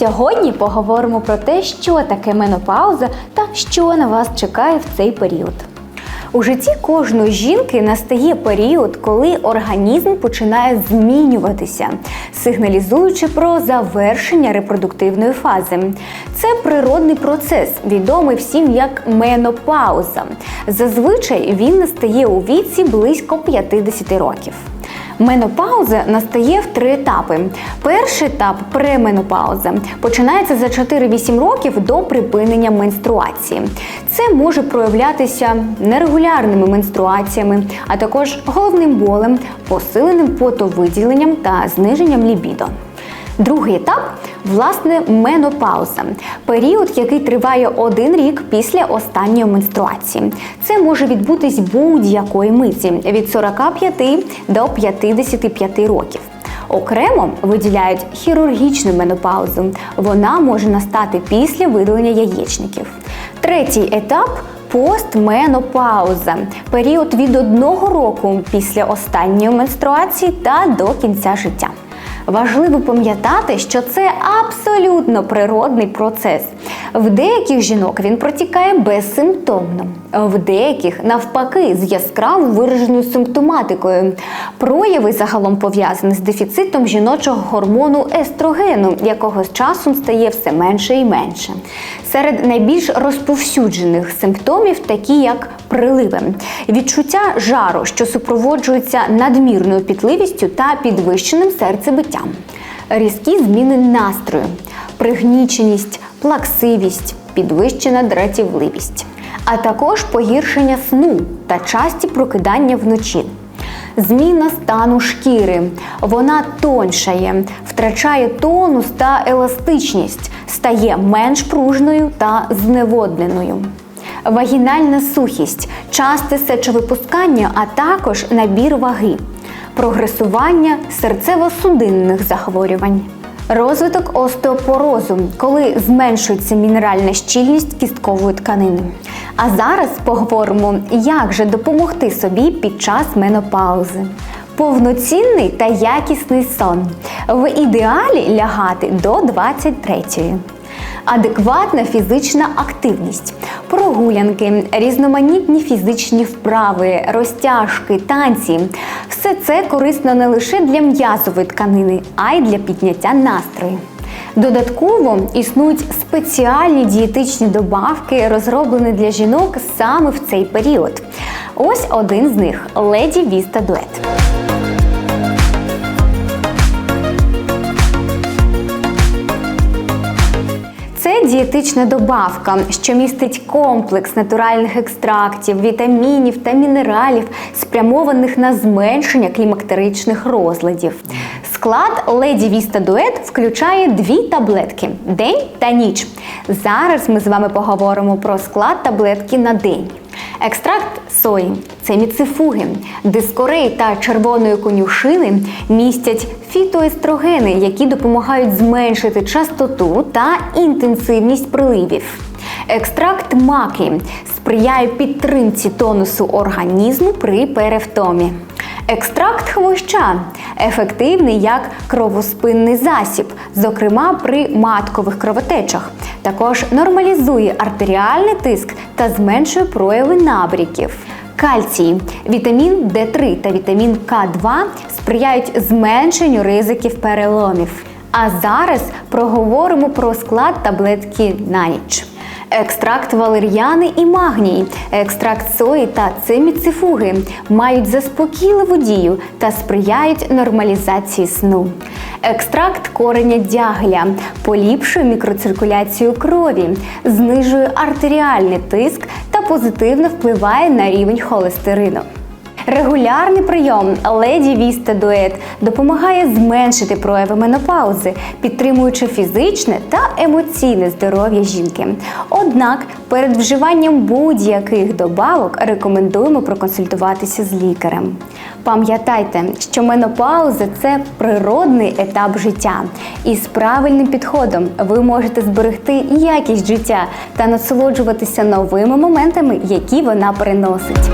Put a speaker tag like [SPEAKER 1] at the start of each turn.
[SPEAKER 1] сьогодні поговоримо про те, що таке менопауза та що на вас чекає в цей період. У житті кожної жінки настає період, коли організм починає змінюватися, сигналізуючи про завершення репродуктивної фази. Це природний процес, відомий всім як менопауза. Зазвичай він настає у віці близько 50 років. Менопауза настає в три етапи. Перший етап пременопауза починається за 4-8 років до припинення менструації. Це може проявлятися нерегулярними менструаціями, а також головним болем, посиленим потовиділенням та зниженням лібідо. Другий етап власне менопауза період, який триває один рік після останньої менструації. Це може відбутись будь-якої миті від 45 до 55 років. Окремо виділяють хірургічну менопаузу. Вона може настати після видалення яєчників. Третій етап постменопауза період від одного року після останньої менструації та до кінця життя. Важливо пам'ятати, що це абсолютно природний процес. В деяких жінок він протікає безсимптомно, в деяких навпаки з яскраво вираженою симптоматикою. Прояви загалом пов'язані з дефіцитом жіночого гормону естрогену, якого з часом стає все менше і менше. Серед найбільш розповсюджених симптомів такі як приливи, відчуття жару, що супроводжується надмірною пітливістю та підвищеним серцебиттям, різкі зміни настрою, пригніченість, плаксивість, підвищена дратівливість, а також погіршення сну та часті прокидання вночі. Зміна стану шкіри. Вона тоншає, втрачає тонус та еластичність, стає менш пружною та зневодненою. Вагінальна сухість, часте сечовипускання, а також набір ваги, прогресування серцево-судинних захворювань. Розвиток остеопорозу, коли зменшується мінеральна щільність кісткової тканини. А зараз поговоримо, як же допомогти собі під час менопаузи. Повноцінний та якісний сон. В ідеалі лягати до 23-ї. Адекватна фізична активність, прогулянки, різноманітні фізичні вправи, розтяжки, танці все це корисно не лише для м'язової тканини, а й для підняття настрою. Додатково існують спеціальні дієтичні добавки, розроблені для жінок саме в цей період. Ось один з них леді Віста Дует. Дієтична добавка, що містить комплекс натуральних екстрактів, вітамінів та мінералів, спрямованих на зменшення клімактеричних розладів. Склад Леді Віста Дует включає дві таблетки день та ніч. Зараз ми з вами поговоримо про склад таблетки на день. Екстракт сої це міцифуги, дискорей та червоної конюшини містять фітоестрогени, які допомагають зменшити частоту та інтенсивність приливів. Екстракт маки сприяє підтримці тонусу організму при перевтомі. Екстракт хвоща ефективний як кровоспинний засіб, зокрема при маткових кровотечах. Також нормалізує артеріальний тиск та зменшує прояви набріків. Кальцій, вітамін Д3 та вітамін К2 сприяють зменшенню ризиків переломів. А зараз проговоримо про склад таблетки на ніч. Екстракт валер'яни і магній, екстракт сої та циміцифуги мають заспокійливу дію та сприяють нормалізації сну. Екстракт кореня дягля поліпшує мікроциркуляцію крові, знижує артеріальний тиск та позитивно впливає на рівень холестерину. Регулярний прийом леді Віста Дует допомагає зменшити прояви менопаузи, підтримуючи фізичне та емоційне здоров'я жінки. Однак перед вживанням будь-яких добавок рекомендуємо проконсультуватися з лікарем. Пам'ятайте, що менопауза це природний етап життя, і з правильним підходом ви можете зберегти якість життя та насолоджуватися новими моментами, які вона приносить.